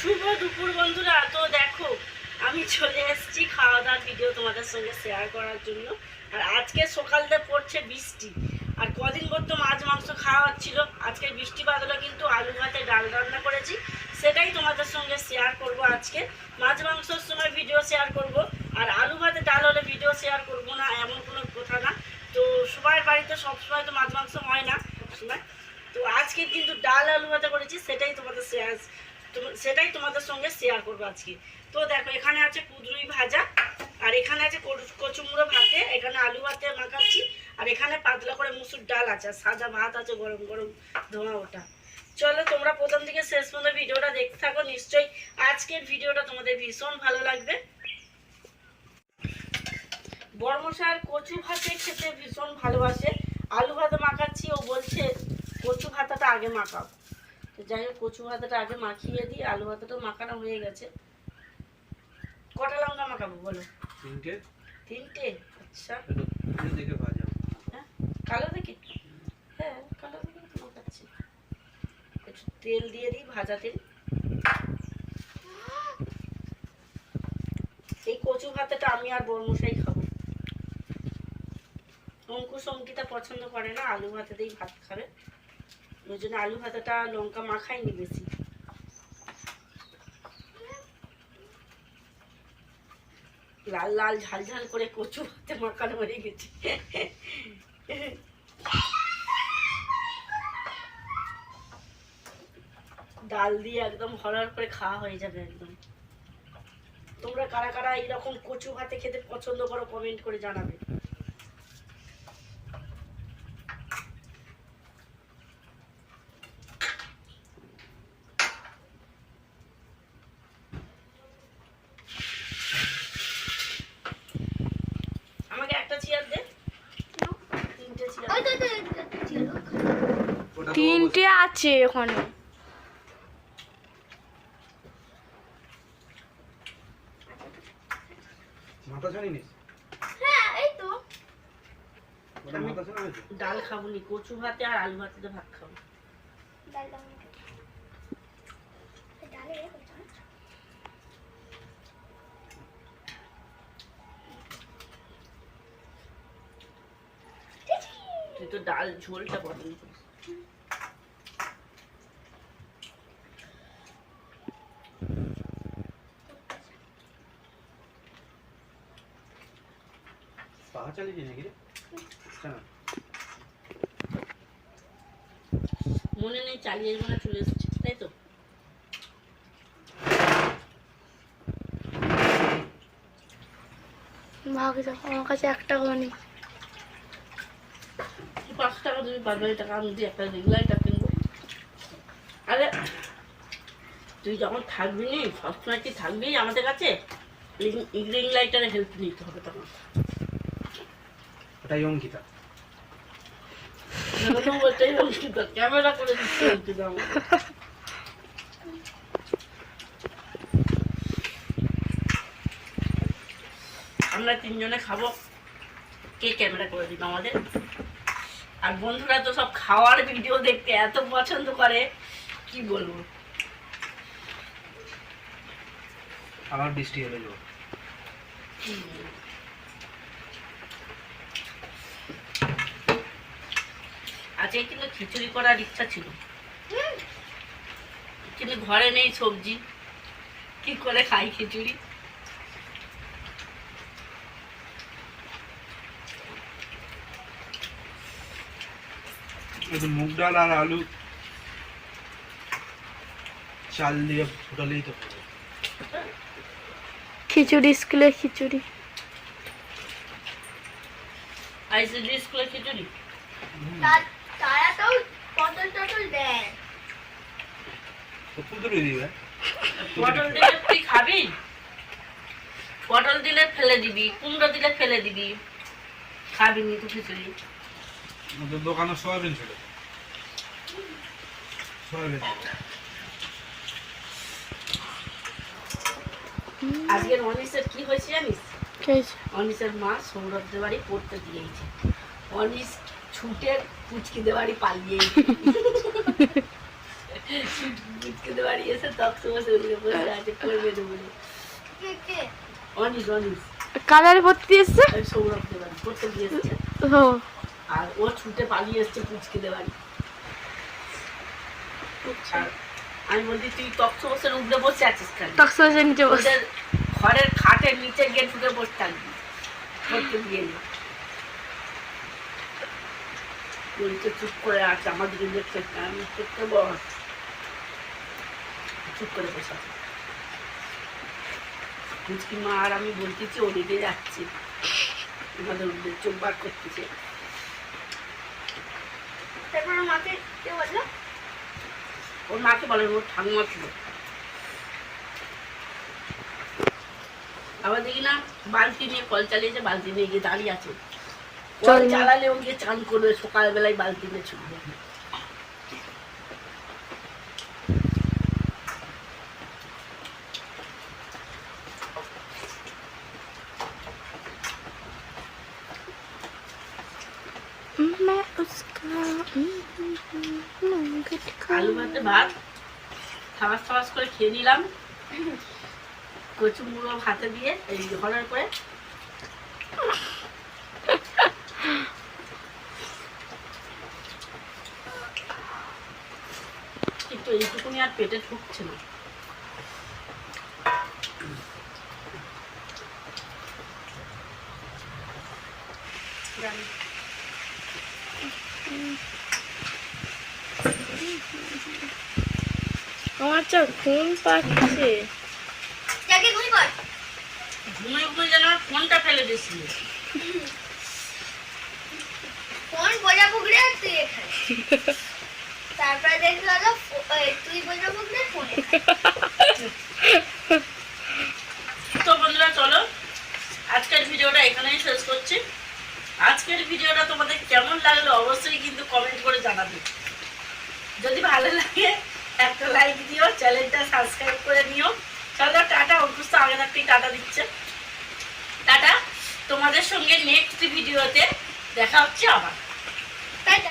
শুভ দুপুর বন্ধুরা। তো দেখো, আমি চলে এসেছি খাওয়া দাওয়ার ভিডিও তোমাদের সঙ্গে শেয়ার করার জন্য। আর আজকে সকালতে পড়ছে বৃষ্টি। আর কদিন পর তো মাছ, মাংস খাওয়া হচ্ছিল। আজকে বৃষ্টি বাদলে কিন্তু আলু ভাতে ডাল রান্না করেছি। সেটাই তোমাদের সঙ্গে শেয়ার করব আজকে। মাছ, মাংসর সময় ভিডিও শেয়ার করব। আর আলু ভাতে ডাল হলে ভিডিও শেয়ার করব না, এমন কোনো কথা না। তো সবার বাড়িতে সবসময় তো মাছ, মাংস হয় না। সবসময়। তো আজকে কিন্তু ডাল, আলু ভাতে করেছি, সেটাই তোমাদের শেয়ার সেটাই তোমাদের সঙ্গে শেয়ার করব আজকে। তো দেখো, এখানে আছে কুদরুই ভাজা, আর এখানে আছে কচু- কচুমুড়ো ভাতে, এখানে আলু ভাতে মাখাচ্ছি, আর এখানে পাতলা করে মুসুর ডাল আছে সাদা ভাত আছে, গরম গরম ধোঁয়া ওটা। চলো, তোমরা প্রথম থেকে শেষ পর্যন্ত ভিডিওটা দেখতে থাকো, নিশ্চয়ই আজকের ভিডিওটা তোমাদের ভীষণ ভালো লাগবে। বর্মশার কচু ভাতে খেতে ভীষণ ভালোবাসে। আলু ভাতে মাখাচ্ছি, ও বলছে কচু ভাতাটা আগে মাখাও। তো যাই হোক কচু ভাতাটা আগে মাখিয়ে দিই আলু ভাতাটা মাখানো হয়ে গেছে। কটা লঙ্কা মাখাবো বলো? তিনটে? তিনটে? আচ্ছা। দেখে ভাজা। হ্যাঁ কালো দেখি? হ্যাঁ কালো দেখি তো মাখাচ্ছি। একটু তেল দিয়ে দিই ভাজা তেল। এই কচু ভাতাটা আমি আর বর্মশাই খাব। অঙ্কুশ অঙ্কিতা পছন্দ করে না আলু ভাতেতেই ভাত খাবে। ওই জন্য আলু ভাতাটা লঙ্কা মাখাইনি বেশি। লাল লাল, ঝাল ঝাল করে কচু ভাতে মাখানো হয়ে গেছে। ডাল দিয়ে একদম হরহর করে খাওয়া হয়ে যাবে একদম। তোমরা কারা কারা এইরকম কচু ভাতে খেতে পছন্দ করো কমেন্ট করে জানাবে আমাকে একটা চেয়ার দে তিনটে চেয়ার ওই তো, ওই তো, ওই তো, ছিল ওখানে। ওটা তো তিনটে আছে ওখানে। মাথা হ্যাঁ এই তো। ডাল খাব নি কচু ভাতে আর আলু ভাতে ভাত খাব। তুই তো ডাল ঝোলটা পছন্দ করিস। পা চালিয়ে নাকি রে মনে নেই চালিয়ে মানে চলে এসেছে তাই তো ভাগ দাও আমার কাছে এক টাকাও নেই পাঁচ টাকা তুমি পাঁচ বাড়ি টাকা আমি দিয়ে একটা রিং লাইটার কিনবো আরে তুই যখন থাকবি নি সবসময় কি থাকবি আমাদের কাছে রিং লাইটারে হেল্প নিতে হবে তখন ওটাই অঙ্কিতা। এরকম বলতে অঙ্কিতা ক্যামেরা করে দিচ্ছে অঙ্কিতা আমরা তিনজনে খাব। কে ক্যামেরা করে দিবে আমাদের? আর বন্ধুরা তো সব খাওয়ার ভিডিও দেখতে এত পছন্দ করে কি বলব? আমার বৃষ্টি হলো জোর আজকে কিন্তু খিচুড়ি করার ইচ্ছা ছিল। কিন্তু ঘরে নেই সবজি। কি করে খাই খিচুড়ি? মুগ ডাল আর আলু চাল দিয়ে ফুটালেই তো খিচুড়ি স্কুলে খিচুড়ি। আইসিডি স্কুলে খিচুড়ি? পটল দিবে পটল দিলে তুই খাবি? পটল দিলে ফেলে দিবি কুমড়ো দিলে ফেলে দিবি। খাবি নি তো খিচুড়ি। দোকানে সয়াবিন ছিল। সয়াবিন। আজকের অনিসের কি হয়েছে জানিস? অনিসের মা সৌরভদের বাড়ি পড়তে দিয়েছে। অনিস ছুটে পুচকিদের বাড়ি পালিয়ে বাড়ি এসে অনিস অনিস। কালারে ভর্তি এসছে? সৌরভ দেবানি করতে গিয়ে এসছে। আর ও ছুটে পালিয়ে এসছে পুচকে দেবানি আমি বলছি তুই তক্ত বসে উঠে বসে আছিস কেন? নিচে বসে। ঘরের খাটের নিচে গিয়ে ঢুকে বসে থাকবি। না চুপ করে আছে আমাদের দেখতে আমি করতে বস চুপ করে বসে আছে। মুচকি মা আর আমি বলতেছি ওদিকে যাচ্ছি। আমাদের ওদের চোখ বার করতেছে। তারপর ওর মাকে কে বলল? ওর মাকে বলে ওর ঠাকুমা ছিল। আবার দেখি না বালতি নিয়ে কল চালিয়েছে বালতি নিয়ে গিয়ে দাঁড়িয়ে আছে। চল। চালালে ও চান করবে সকালবেলায় বালতিতে ছুটবে। আলু ভাতে ভাত থাবাস থাবাস করে খেয়ে নিলাম। কচু মুড়ো ভাতে দিয়ে এই ঘরের করে কিন্তু এইটুকুনি আর পেটে ঢুকছে না। আমার চা ঘুম পাচ্ছে। ঘুমি যেন আমার ফোনটা ফেলে দিয়েছিল। ফোন বোঝা পুকুরে তুই এখানে তারপরে দেখতে হলো তুই বোঝা পুকুরে ফোন। তো বন্ধুরা চলো আজকের ভিডিওটা এখানেই শেষ করছি। আজকের ভিডিওটা তোমাদের কেমন লাগল অবশ্যই কিন্তু কমেন্ট করে জানাবে। যদি ভালো লাগে একটা লাইক দিও চ্যানেলটা সাবস্ক্রাইব করে নিও। চলো টাটা অভ্যস্ত আগে থাকতেই টাটা দিচ্ছে। টাটা তোমাদের সঙ্গে নেক্সট ভিডিওতে দেখা হচ্ছে আবার।